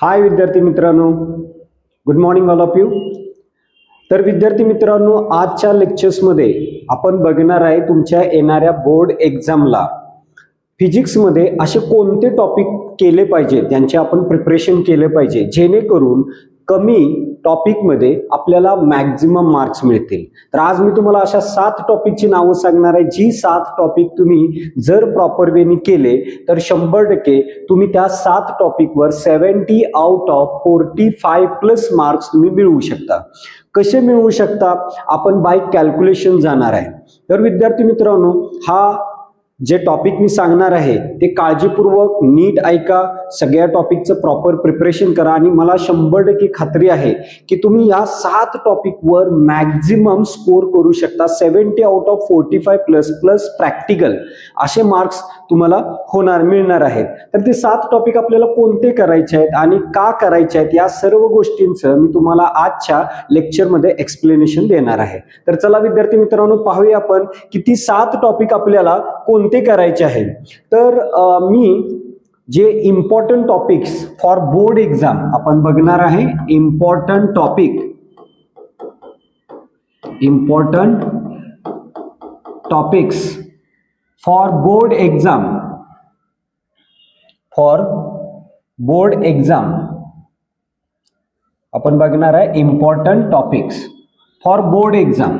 हाय विद्यार्थी मित्रांनो. Good morning all of you तर विद्यार्थी मित्रांनो आजच्या लेक्चर्समध्ये आपण बघणार आहे तुमच्या येणाऱ्या बोर्ड एक्झामला फिजिक्समध्ये असे कोणते टॉपिक केले पाहिजे? त्यांचे आपण प्रिपरेशन केले पाहिजे. जेणेकरून कमी टॉपिकमध्ये आपल्याला मॅक्झिमम मार्क्स मिळतील. तर आज मी तुम्हाला अशा सात टॉपिकची नावं सांगणार आहे. जी सात टॉपिक तुम्ही जर प्रॉपर वेनी केले तर शंभर टक्के तुम्ही त्या सात टॉपिकवर seventy out of forty five plus marks तुम्ही मिळवू शकता. कसे मिळवू शकता? आपण बाय कॅल्क्युलेशन जाणार आहे. तर विद्यार्थी मित्रांनो हा जे टॉपिक मी सांगणार आहे ते काळजीपूर्वक नीट ऐका सगळ्या टॉपिकचं प्रॉपर प्रिपरेशन करा आणि मला शंभर टक्के खात्री आहे की तुम्ही या सात टॉपिकवर मॅक्झिमम स्कोर करू शकता. Seventy out of forty five plus plus practical असे मार्क्स तुम्हाला होणार मिळणार आहेत. तर ते सात टॉपिक आपल्याला कोणते करायचे आहेत आणि का करायचे आहेत या सर्व गोष्टींचं मी तुम्हाला आजच्या लेक्चरमध्ये एक्सप्लेनेशन देणार आहे. तर चला विद्यार्थी मित्रांनो पाहूया आपण की ती सात टॉपिक आपल्याला कोण कोणते करायचे आहे? तर मी जे important topics for board exam आपण बघणार आहे important topic important topics for board exam for board exam आपण बघणार आहे important topics for board exam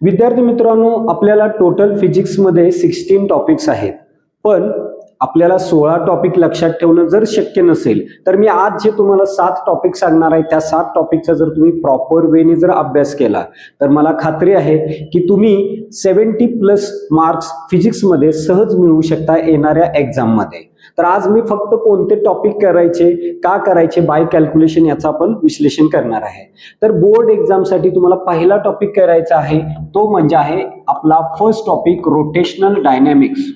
विद्यार्थी मित्रांनो आपल्याला टोटल फिजिक्समध्ये सिक्स्टीन टॉपिक्स आहेत. पण आपल्याला सोळा टॉपिक लक्षात ठेवणं जर शक्य नसेल तर मी आज जे तुम्हाला सात टॉपिक सांगणार आहे त्या सात टॉपिकचा जर तुम्ही प्रॉपर वेने जर अभ्यास केला तर मला खात्री आहे की तुम्ही सेवन्टी प्लस मार्क्स फिजिक्समध्ये सहज मिळवू शकता येणाऱ्या एक्झाममध्ये तर आज मी फक्त कोणते टॉपिक करायचे का करायचे बाय कॅल्क्युलेशन याचं आपण विश्लेषण करणार आहे. तर बोर्ड एक्झामसाठी तुम्हाला पहिला टॉपिक करायचा आहे तो म्हणजे आहे आपला first topic rotational dynamics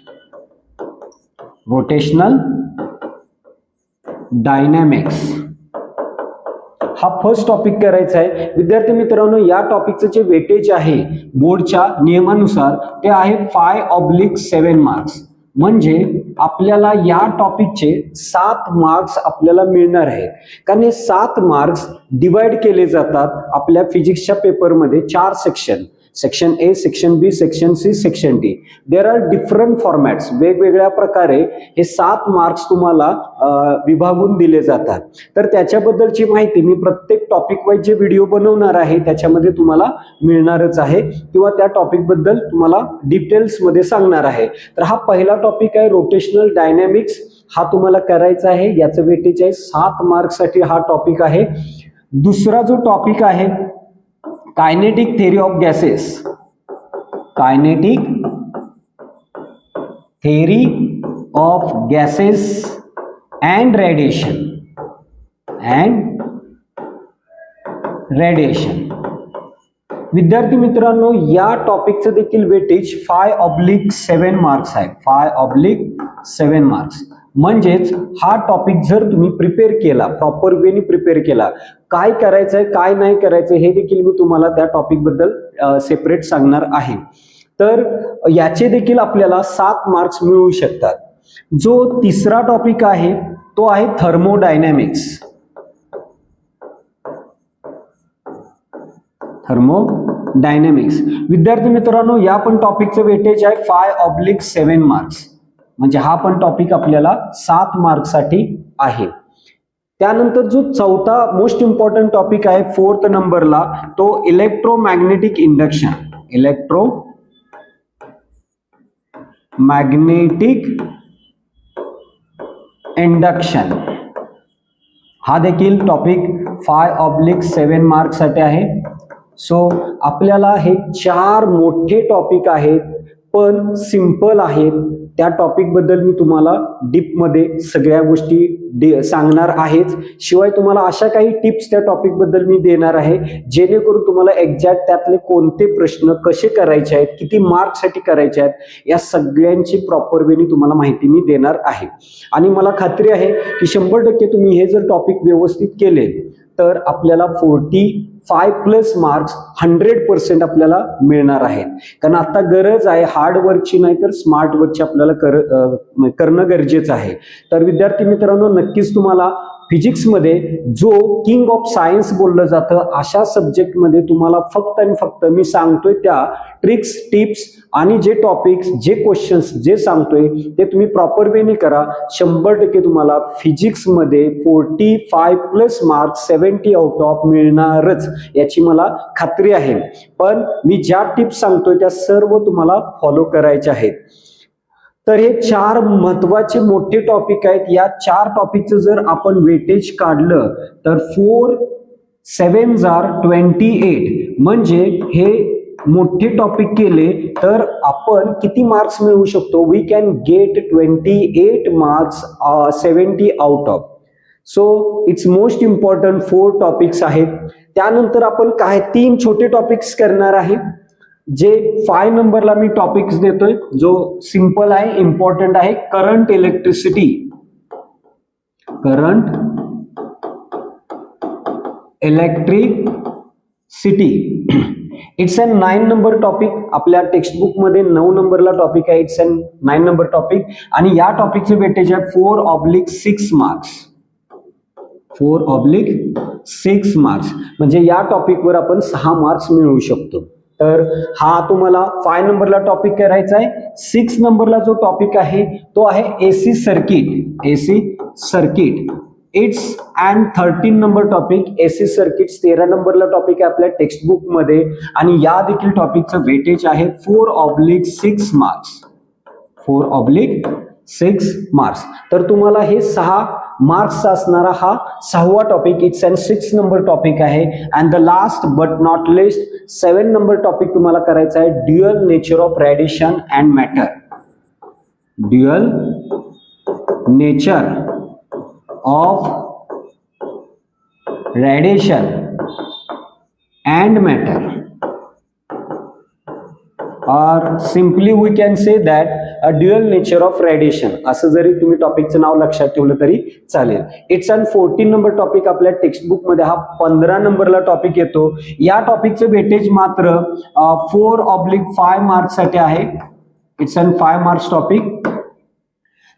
rotational dynamics हा फर्स्ट टॉपिक करायचा आहे. विद्यार्थी मित्रांनो या टॉपिकचं जे वेटेज आहे बोर्डच्या नियमानुसार ते आहे फाय ऑब्लिक सेवन मार्क्स म्हणजे आपल्याला या टॉपिकचे सात मार्क्स आपल्याला मिळणार आहेत. कारण हे सात मार्क्स डिवाइड केले जातात आपल्या फिजिक्सच्या पेपरमध्ये चार section section A section B section C section D there are different formats वेगवेगळ्या प्रकारे हे सात मार्क्स तुम्हाला विभागून दिले जातात. तर त्याच्याबद्दलची माहिती मी प्रत्येक टॉपिक वाईज जे व्हिडिओ बनवणार आहे त्याच्यामध्ये तुम्हाला मिळणारच आहे. किंवा त्या टॉपिकबद्दल तुम्हाला डिटेल्समध्ये सांगणार आहे. तर हा पहिला टॉपिक आहे रोटेशनल डायनॅमिक्स हा तुम्हाला करायचा आहे. याचं वेटेज आहे सात मार्क्ससाठी हा टॉपिक आहे. दुसरा जो टॉपिक आहे kinetic theory of gases kinetic theory of gases and radiation and radiation विद्यार्थी मित्रांनो या टॉपिकचं देखील weightage five oblique seven marks आहे. फाय ऑब्लिक सेवन मार्क्स म्हणजेच हा टॉपिक जर तुम्ही प्रिपेअर केला प्रॉपर वेनी प्रिपेअर केला काय करायचं आहे काय नाही करायचं हे देखील मी तुम्हाला त्या टॉपिकबद्दल सेपरेट सांगणार आहे. तर याचे देखील आपल्याला सात मार्क्स मिळू शकतात. जो तिसरा टॉपिक आहे तो आहे थर्मोडायनॅमिक्स थर्मोडायनॅमिक्स विद्यार्थी मित्रांनो या पण टॉपिकचं वेटेज आहे फाय ऑब्लिक सेवन मार्क्स म्हणजे हा पण टॉपिक आपल्याला सात मार्कसाठी आहे. त्यानंतर जो चौथा मोस्ट इम्पॉर्टंट टॉपिक आहे फोर्थ नंबरला तो electromagnetic induction electromagnetic induction हा देखील टॉपिक फाय ऑब्लिक सेवन मार्कसाठी आहे. सो आपल्याला हे चार मोठे टॉपिक आहेत पण सिंपल आहेत. त्या टॉपिकबद्दल मी तुम्हाला डीपमध्ये सगळ्या गोष्टी डे सांगणार आहेच. शिवाय तुम्हाला अशा काही टिप्स त्या टॉपिकबद्दल मी देणार आहे जेणेकरून तुम्हाला एक्झॅक्ट त्यातले कोणते प्रश्न कसे करायचे आहेत किती मार्क्ससाठी करायचे आहेत या सगळ्यांची प्रॉपर वेनी तुम्हाला माहिती मी देणार आहे. आणि मला खात्री आहे की शंभर टक्के तुम्ही हे जर टॉपिक व्यवस्थित केले तर आपल्याला forty five plus marks hundred percent आपल्याला मिळणार आहेत. कारण आता गरज आहे हार्ड वर्कची नाही तर स्मार्ट वर्कची आपल्याला कर करणं गरजेचं आहे. तर विद्यार्थी मित्रांनो नक्कीच तुम्हाला फिजिक्समध्ये जो किंग ऑफ सायन्स बोललं जातं अशा सब्जेक्टमध्ये तुम्हाला फक्त आणि फक्त मी सांगतोय त्या ट्रिक्स टिप्स आणि जे टॉपिक्स जे क्वेश्चन्स जे सांगतोय ते तुम्ही प्रॉपर वेने करा. शंभर टक्के तुम्हाला फिजिक्समध्ये forty five plus marks seventy out of मिळणारच याची मला खात्री आहे. पण मी ज्या टिप्स सांगतोय त्या सर्व तुम्हाला फॉलो करायच्या आहेत. तर हे चार महत्त्वाचे मोठे टॉपिक आहेत. या चार टॉपिकचं जर आपण वेटेज काढलं तर फोर सेवन जार ट्वेंटी एट म्हणजे हे मोठे टॉपिक केले तर आपण किती मार्क्स मिळवू शकतो? We can get twenty eight marks seventy out of so it's most important four topics आहेत. त्यानंतर आपण काय? तीन छोटे टॉपिक्स करणार आहे. जे फाय नंबरला मी टॉपिक्स देतोय जो सिंपल आहे इम्पॉर्टंट आहे current electricity current electricity it's and nine number topic आपल्या टेक्स्टबुकमध्ये नऊ नंबरला टॉपिक आहे. It's and nine number topic आणि या टॉपिकचे वेटेज आहे four oblique six marks four oblique six marks म्हणजे या टॉपिकवर आपण सहा मार्क्स मिळवू शकतो. तर हा तुम्हाला फाय नंबरला टॉपिक करायचा आहे. सिक्स नंबरला जो टॉपिक आहे तो आहे AC circuit AC circuit it's and thirteen number topic AC circuits तेरा नंबरला टॉपिक आहे आपल्या टेक्स्टबुकमध्ये आणि या देखील टॉपिकचं वेटेज आहे four oblique six marks four oblique six marks तर तुम्हाला हे सहा मार्क्स असणारा हा सहावा topic it's and six number topic आहे. And the last but not least seven number topic तुम्हाला करायचा आहे dual nature of radiation and matter dual nature of radiation and matter or simply we can say that a dual nature of radiation असं जरी तुम्ही टॉपिकचं नाव लक्षात ठेवलं तरी चालेल. It's an fourteen number topic आपल्या टेक्स्टबुकमध्ये. हा पंधरा नंबरला टॉपिक येतो. या टॉपिकचं वेटेज मात्र फोर ऑब्लिक फाय मार्क्ससाठी आहे. It's an five marks topic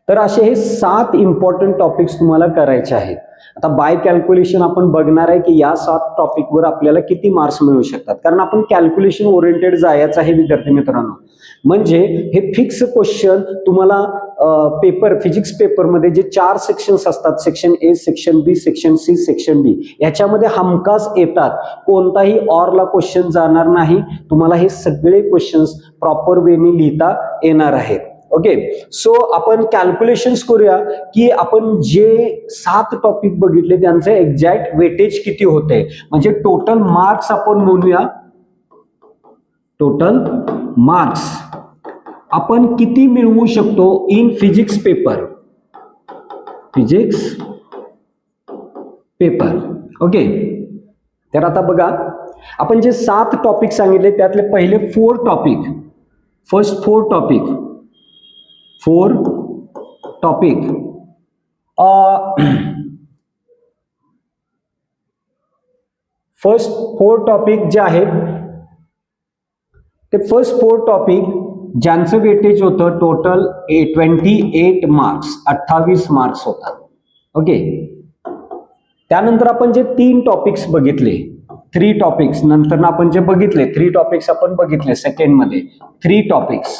तर असे हे सात इम्पॉर्टंट टॉपिक्स तुम्हाला करायचे आहेत. आता बाय कॅल्क्युलेशन आपण बघणार आहे की या सात टॉपिकवर आपल्याला किती मार्क्स मिळू शकतात. कारण आपण कॅल्क्युलेशन ओरिएंटेड जायचं आहे विद्यार्थी मित्रांनो. म्हणजे हे फिक्स क्वेश्चन तुम्हाला पेपर फिजिक्स पेपरमध्ये जे चार सेक्शन्स असतात section A section B section C section D याच्यामध्ये हमखास येतात. कोणताही ऑरला क्वेश्चन जाणार नाही. तुम्हाला हे सगळे क्वेश्चन्स प्रॉपर वेने लिहिता येणार आहेत. ओके सो आपण कॅल्क्युलेशन्स करूया की आपण जे सात टॉपिक बघितले त्यांचं एक्झॅक्ट वेटेज किती होते म्हणजे टोटल मार्क्स आपण म्हणूया टोटल मार्क्स आपण किती मिळवू शकतो in physics paper physics paper okay तर आता बघा. आपण जे सात टॉपिक सांगितले त्यातले पहिले four topic first four topic four topic. First four topic जे आहेत ते फर्स्ट फोर टॉपिक ज्यांचं वेटेज होतं total a twenty eight marks अठ्ठावीस मार्क्स होतात. ओके त्यानंतर आपण जे तीन टॉपिक्स बघितले थ्री टॉपिक्स नंतर आपण जे बघितले थ्री टॉपिक्स आपण बघितले सेकंडमध्ये थ्री टॉपिक्स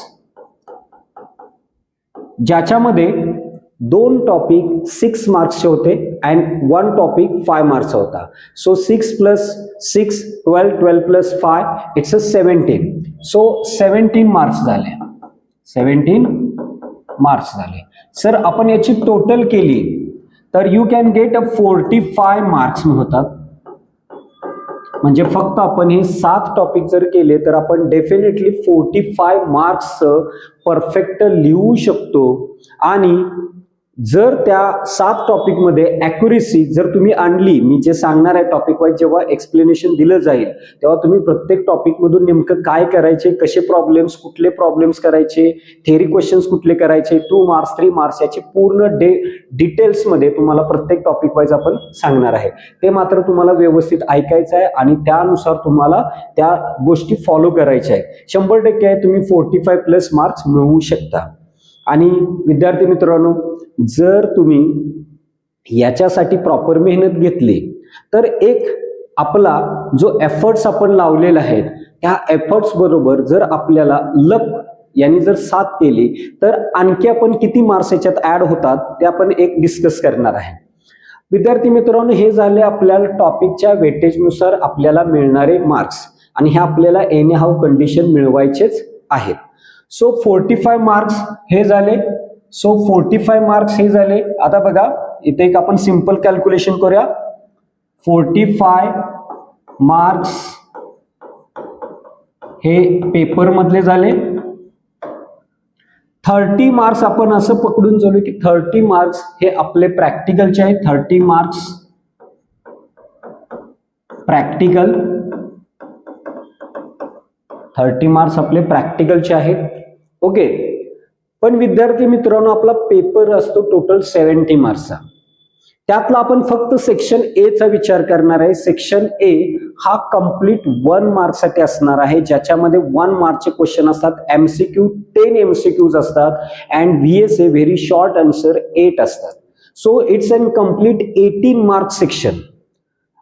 ज्याच्यामध्ये दोन टॉपिक सिक्स मार्क्सचे होते अँड वन टॉपिक फाय मार्क्सचा होता. So six plus six twelve twelve plus five it's a seventeen so seventeen marks झाले. सेवन्टीन मार्क्स झाले. सर आपण याची टोटल केली. तर you can get a forty five marks होतात. म्हणजे फक्त आपण हे सात टॉपिक जर केले तर आपण definitely forty five marks perfect लिहू शकतो. आणि जर त्या सात टॉपिकमध्ये ॲक्युरेसी जर तुम्ही आणली मी जे सांगणार आहे टॉपिक वाईज जेव्हा एक्सप्लेनेशन दिलं जाईल तेव्हा तुम्ही प्रत्येक टॉपिकमधून नेमकं काय करायचे कसे प्रॉब्लेम्स कुठले प्रॉब्लेम्स करायचे थेरी क्वेश्चन्स कुठले करायचे टू मार्क्स थ्री मार्क्स याचे पूर्ण डे डिटेल्समध्ये तुम्हाला प्रत्येक टॉपिक वाईज आपण सांगणार आहे. ते मात्र तुम्हाला व्यवस्थित ऐकायचं आहे आणि त्यानुसार तुम्हाला त्या गोष्टी फॉलो करायच्या आहेत शंभर टक्के आहे तुम्ही फोर्टी फाय प्लस मार्क्स मिळवू शकता. आणि विद्यार्थी मित्रांनो जर तुम्ही याच्यासाठी प्रॉपर मेहनत घेतली तर एक आपला जो एफर्ट्स आपण लावलेला आहे त्या एफर्ट्स बरोबर जर आपल्याला लक यांनी जर साथ केली तर आणखी आपण किती मार्क्स याच्यात ऍड होतात ते आपण एक डिस्कस करणार आहे. विद्यार्थी मित्रांनो हे झाले आपल्याला टॉपिकच्या वेटेजनुसार आपल्याला मिळणारे मार्क्स आणि हे आपल्याला एनी हाऊ कंडिशन मिळवायचेच आहेत. सो फोर्टी फाय मार्क्स हे झाले. सो फोर्टी फाय मार्क्स हे झाले. आता बघा इथे एक आपण सिंपल कॅल्क्युलेशन करूया. फोर्टी फाय मार्क्स हे पेपर मधले झाले. थर्टी मार्क्स आपण असं पकडून चालू की थर्टी मार्क्स हे आपले प्रॅक्टिकलचे आहेत. Thirty marks practical thirty marks आपले प्रॅक्टिकलचे आहेत. ओके. पण विद्यार्थी मित्रांनो आपला पेपर असतो टोटल सेवन्टी मार्क्सचा. त्यातला आपण फक्त सेक्शन ए चा विचार करणार आहे. सेक्शन ए हा कंप्लीट वन मार्कसाठी असणार आहे. ज्याच्यामध्ये वन मार्कचे क्वेश्चन असतात एमसीक्यू टेन एमसीक्यूज असतात and V S A very short answer eight असतात. So it's an complete eighteen mark section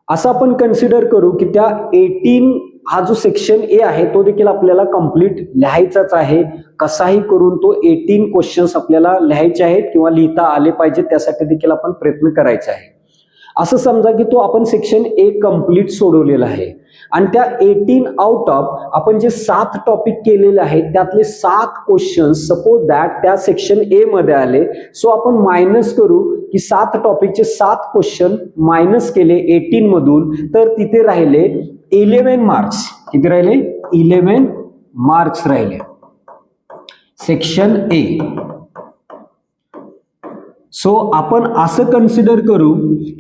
असं आपण कन्सिडर करू की त्या एटीन हा जो सेक्शन ए आहे तो देखील आपल्याला कंप्लीट लिहायचाच आहे. कसाही करून तो एटीन क्वेश्चन्स आपल्याला लिहायचे आहेत किंवा लिहिता आले पाहिजे त्यासाठी देखील आपण प्रयत्न करायचा आहे. असं समजा की तो आपण सेक्शन ए कंप्लीट सोडवलेला आहे. आणि त्या एटीन आउट ऑफ आपण जे सात टॉपिक केलेले आहेत त्यातले सात क्वेश्चन सपोज दॅट त्या सेक्शन ए मध्ये आले सो आपण मायनस करू की सात टॉपिकचे सात क्वेश्चन मायनस केले एटीन मधून तर तिथे राहिले इलेव्हन मार्क्स. किती राहिले? इलेव्हन मार्क्स राहिले. सेक्शन ए सो आपण असं कन्सिडर करू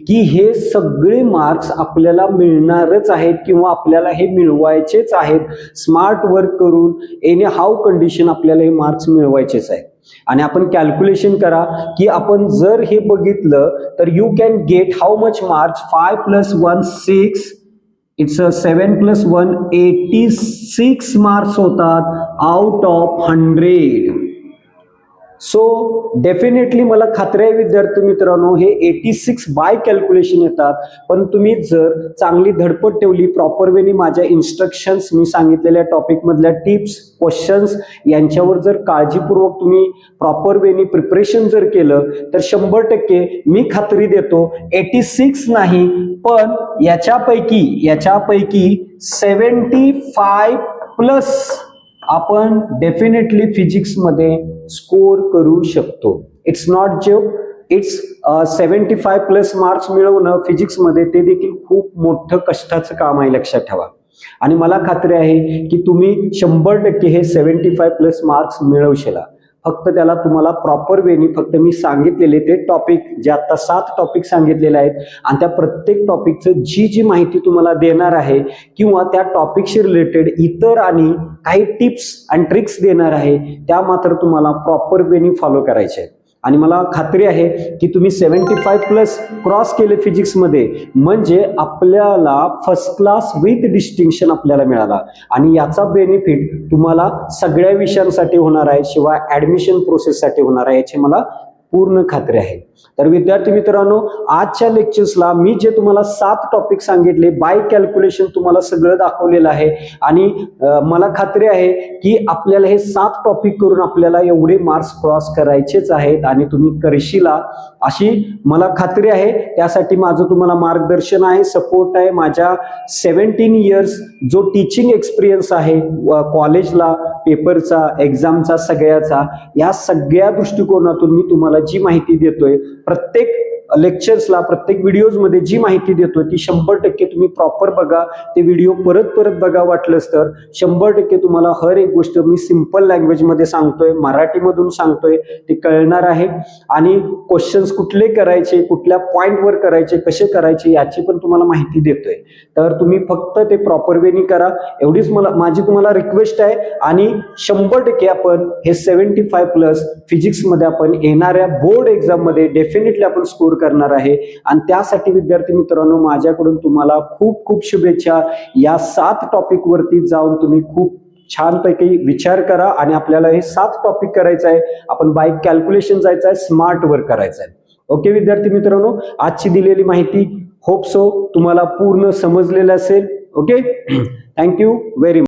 की हे सगळे मार्क्स आपल्याला मिळणारच आहेत किंवा आपल्याला हे मिळवायचेच आहेत. स्मार्ट वर्क करून एनी हाऊ कंडिशन आपल्याला हे मार्क्स मिळवायचेच आहेत. आणि आपण कॅल्क्युलेशन करा की आपण जर हे बघितलं तर you can get how much marks five plus one six it's a seven plus one eighty six marks होतात out of hundred so definitely मला खात्री आहे विद्यार्थी मित्रांनो हे एटी सिक्स बाय कॅल्क्युलेशन येतात. पण तुम्ही जर चांगली धडपड ठेवली प्रॉपर वेनी माझ्या इन्स्ट्रक्शन्स मी सांगितलेल्या टॉपिक मधल्या टिप्स क्वेश्चन्स यांच्यावर जर काळजीपूर्वक तुम्ही प्रॉपर वेनी प्रिपरेशन जर केलं तर शंभर टक्के मी खात्री देतो एटी सिक्स नाही पण याच्यापैकी याच्यापैकी सेवन्टी फाय प्लस आपण डेफिनेटली फिजिक्समध्ये स्कोर करू शकतो. इट्स नॉट जे it's seventy five plus marks मिळवणं फिजिक्समध्ये ते देखील खूप मोठं कष्टाचं काम आहे लक्षात ठेवा. आणि मला खात्री आहे की तुम्ही शंभर टक्के हे सेवन्टी फाय प्लस मार्क्स मिळवशीला. फक्त त्याला तुम्हाला प्रॉपर वेनी फक्त मी सांगितलेले ते टॉपिक जे आता सात टॉपिक सांगितलेले आहेत आणि त्या प्रत्येक टॉपिकचं जी जी माहिती तुम्हाला देणार आहे किंवा त्या टॉपिकशी रिलेटेड इतर आणि काही टिप्स अँड ट्रिक्स देणार आहे त्या मात्र तुम्हाला प्रॉपर वेनी फॉलो करायचे आहेत. आणि मला खात्री आहे की तुम्ही सेवन्टी फाय प्लस क्रॉस केले फिजिक्समध्ये म्हणजे आपल्याला फर्स्ट क्लास विथ डिस्टिंक्शन आपल्याला मिळाला. आणि याचा बेनिफिट तुम्हाला सगळ्या विषयांसाठी होणार आहे शिवाय ऍडमिशन प्रोसेससाठी होणार आहे याची मला पूर्ण खात्री आहे. तर विद्यार्थी मित्रांनो आजच्या लेक्चर्सला मी जे तुम्हाला सात टॉपिक सांगितले बाय कॅल्क्युलेशन तुम्हाला सगळं दाखवलेलं आहे. आणि मला खात्री आहे की आपल्याला हे सात टॉपिक करून आपल्याला एवढे मार्क्स क्रॉस करायचेच आहेत आणि तुम्ही करशीला अशी मला खात्री आहे. त्यासाठी माझं तुम्हाला मार्गदर्शन आहे सपोर्ट आहे माझ्या सेव्हन्टीन इयर्स जो टीचिंग एक्सपिरियन्स आहे कॉलेजला पेपरचा एक्झामचा सगळ्याचा या सगळ्या दृष्टिकोनातून मी तुम्हाला महत्वाची माहिती देतोय प्रत्येक लेक्चर्सला प्रत्येक व्हिडिओजमध्ये जी माहिती देतो ती शंभर टक्के तुम्ही प्रॉपर बघा. ते व्हिडिओ परत परत बघा वाटलंच तर. शंभर टक्के तुम्हाला हर एक गोष्ट मी सिंपल लँग्वेजमध्ये सांगतोय मराठीमधून सांगतोय ते कळणार आहे. आणि क्वेश्चन्स कुठले करायचे कुठल्या पॉईंटवर करायचे कसे करायचे याची पण तुम्हाला माहिती देतोय. तर तुम्ही फक्त ते प्रॉपर वेनी करा. एवढीच मला माझी तुम्हाला रिक्वेस्ट आहे. आणि शंभर टक्के आपण हे सेव्हन्टी फाय प्लस फिजिक्समध्ये आपण येणाऱ्या बोर्ड एक्झाममध्ये डेफिनेटली आपण स्कोर करणार आहे. आणि त्यासाठी विद्यार्थी मित्रांनो माझ्याकडून तुम्हाला खूप खूप शुभेच्छा. या सात टॉपिक वरती जाऊन तुम्ही खूप छानपैकी विचार करा आणि आपल्याला हे सात टॉपिक करायचं आहे. आपण बाईक कॅल्क्युलेशन जायचं आहे स्मार्ट वर्क करायचं आहे. ओके विद्यार्थी मित्रांनो आजची दिलेली माहिती होप सो तुम्हाला पूर्ण समजलेलं असेल. Okay thank you very much